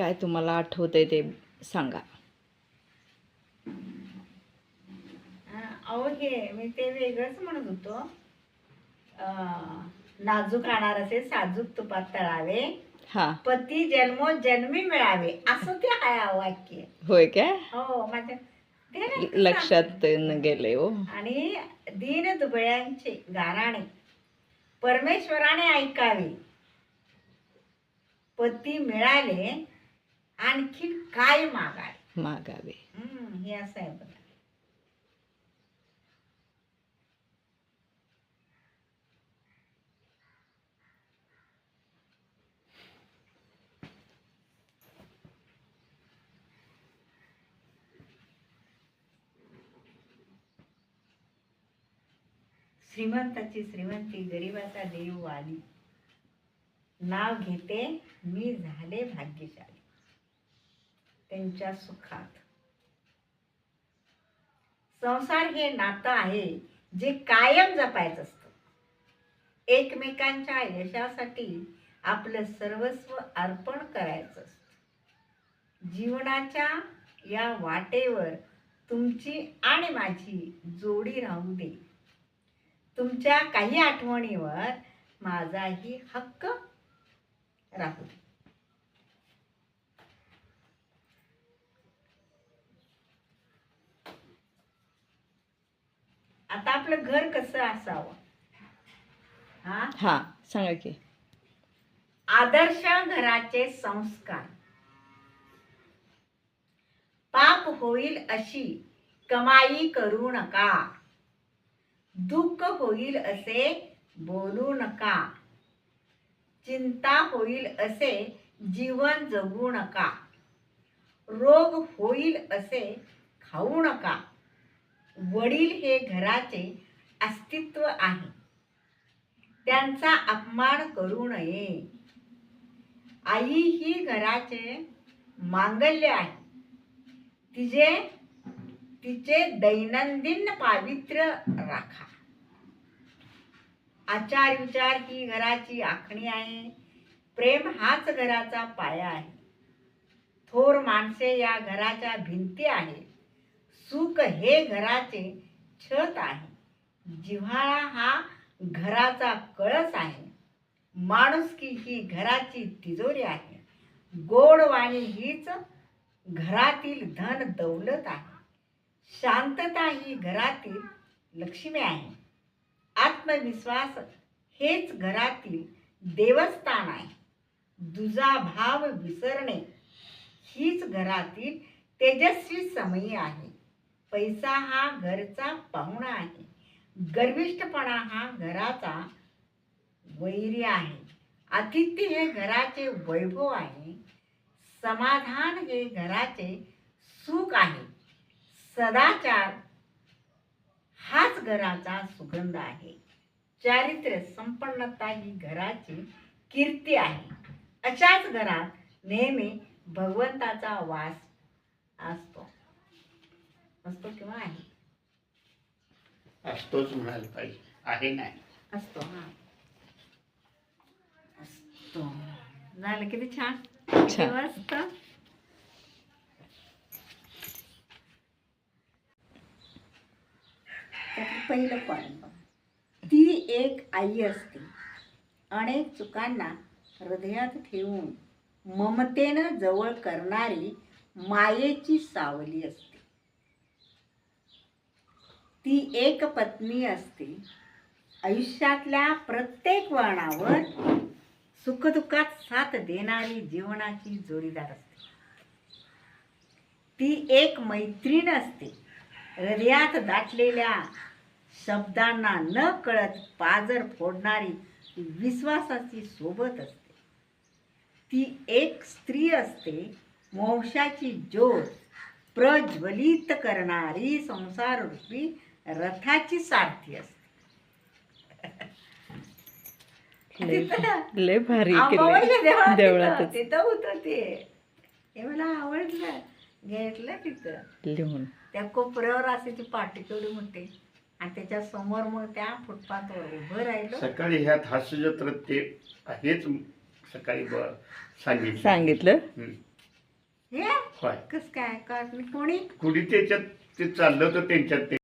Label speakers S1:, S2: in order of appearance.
S1: काय तुम्हाला आठवतंय ते सांगा.
S2: अहो हे मी ते वेगळंच म्हणत होतो. नाजूक अनारसे साजूक तुपात तळावे.
S1: हा.
S2: पती जन्मो जन्मी मिळावे असं ते आहे वाक्य.
S1: होय काय
S2: हो माझ्या ते नाही का
S1: लक्षात न गेले हो.
S2: आणि दीन दुबळ्यांचे गाराणे. परमेश्वराने ऐकावे. पती मिळाले आणखी काय मागावे?
S1: मागावे.
S2: हम्म, हे असं आहे बघा. श्रीमंताची श्रीमंती गरिबाचा देव वाली नाव घेते मी झाले भाग्यशाली. त्यांच्या सुखात. संसार हे नातं आहे जे कायम जपायचं असतं. एकमेकांच्या यशासाठी आपलं सर्वस्व अर्पण करायचं असतं. जीवनाच्या या वाटेवर तुमची आणि माझी जोडी राहू दे. तुमच्या काही आठवणीवर माझाही हक्क राहू दे. आता आपलं घर कसं असावं? हा?
S1: हा सांगा की.
S2: आदर्श घराचे संस्कार. पाप होईल अशी कमाई करू नका. दुःख होईल असे बोलू नका. चिंता होईल असे जीवन जगू नका. रोग होईल असे खाऊ नका. वडील हे घराचे अस्तित्व आहे. त्यांचा अपमान करू नये. आई ही घराचे मांगल्य आहे. तिचे तिचे दैनंदिन पावित्र्य राखा. आचार विचार ही घराची आखणी आहे. प्रेम हाच घराचा पाया आहे. थोर माणसे या घराच्या भिंती आहेत. सुख हे घराचे छत आहे. जिव्हाळा हा घराचा कळस आहे. माणुसकी ही घराची तिजोरी आहे. गोडवाणी हीच घरातील धन दौलत आहे. शांतता ही घरातील लक्ष्मी आहे. आत्मविश्वास हेच घरातील देवस्थान आहे. दुजा भाव विसरणे हीच घरातील तेजस्वी समयी आहे. पैसा हा घरचा पाहुणा आहे. गर्विष्ठपणा हा घराचा वैरी आहे. अतिथी हे घराचे वैभव आहे. समाधान हे घराचे सुख आहे. सदाचार हाच घराचा सुगंध आहे. चारित्र्य संपन्नता ही घराची कीर्ती आहे. अशाच घरात नेहमी भगवंताचा वास असतो. असतो किंवा आहे?
S3: असतोच म्हणायला पाहिजे. आहे नाही.
S2: असतो हा. असतो. झालं किती छान?
S1: छान.
S2: मस्त पहिलं पॉईंट ती एक आई असते. अनेक चुकांना हृदयात ठेवून ममतेनं जवळ करणारी मायेची सावली असते. ती एक पत्नी असते. आयुष्यातल्या प्रत्येक वळणावर सुखदुःखात साथ देणारी जीवनाची जोडीदार असते. ती एक मैत्रीण असते. हृदयात दाटलेल्या शब्दांना न कळत पाजर फोडणारी विश्वासाची सोबत असते. ती एक स्त्री असते. वंशाची ज्योत प्रज्वलित करणारी संसार रूपी रथाची सारथी असते.
S1: लय भारी.
S2: देवळात तिथं. होतं ते. हे मला आवडलं. घेतलं तिथं.
S1: लिहून.
S2: त्या कोपऱ्यावर असे ती पाटी केवढी मोठी आणि त्याच्यासमोर मग त्या फुटपाथवर उभं राहिलो.
S3: सकाळी ह्यात हास्यजत्र ते हेच सकाळी सांगितलं.
S1: सांगितलं.
S2: हे? कस काय? कोणी?
S3: कुणी त्याच्यात ते चाललं होतं त्यांच्यात ते.